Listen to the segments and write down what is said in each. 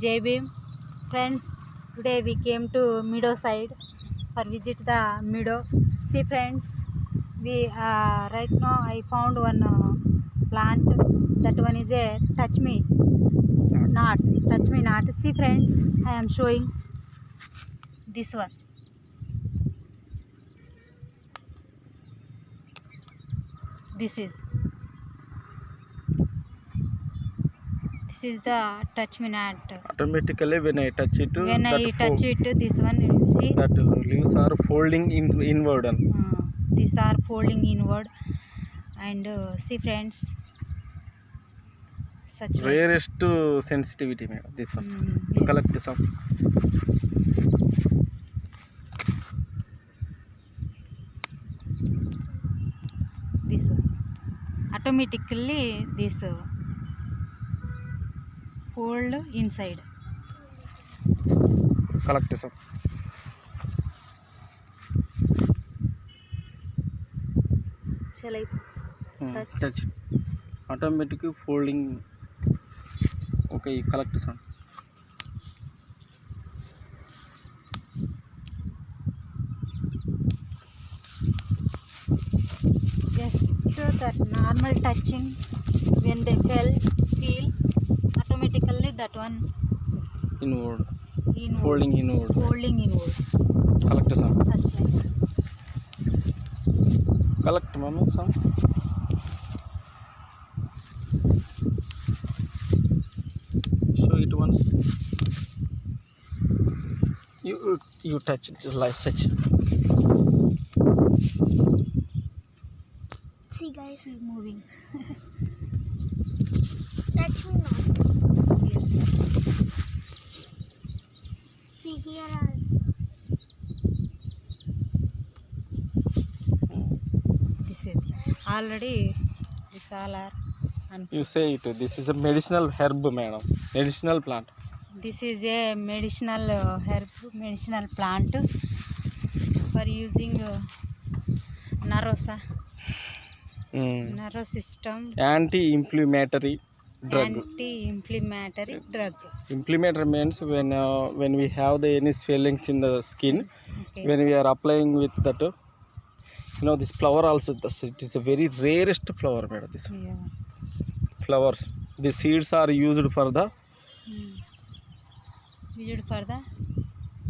Jai. Friends, today we came to meadow side for visit the meadow. See friends, we uh, right now I found one uh, plant. That one is a touch me not. Touch me not. See friends, I am showing this one. This is this is the touch me not. Automatically when I touch it, when I touch fo- it, this one you see, that leaves are folding in inward. and uh, these are folding inward, and uh, see friends, such Rarest uh, sensitivity, madam. This one. mm, yes. collect some. this one. automatically this uh, fold inside. Collect some. Shall I? Hmm, Touch. touch. Automatically folding. Okay, collect some. Just that normal touching when they fell feel automatically that one Inward. inward. Folding inward. folding inward Collect some. such like Collect, mama, some. Show it once. You you touch it like such. See guys, See moving touch me now. Already Salar you say it this is a medicinal herb madam medicinal plant this is a medicinal herb medicinal plant for using నరోసా neuro system anti inflammatory drug anti-inflammatory drug inflammatory means when uh, when we have the any swellings in the skin okay. when we are applying with that you know, this flower also. It is a very rarest flower, madam. This yeah. flowers. The seeds are used for the Hmm. used for the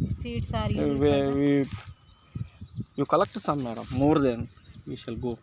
seeds are uh, used we, we you collect some, madam. More than we shall go.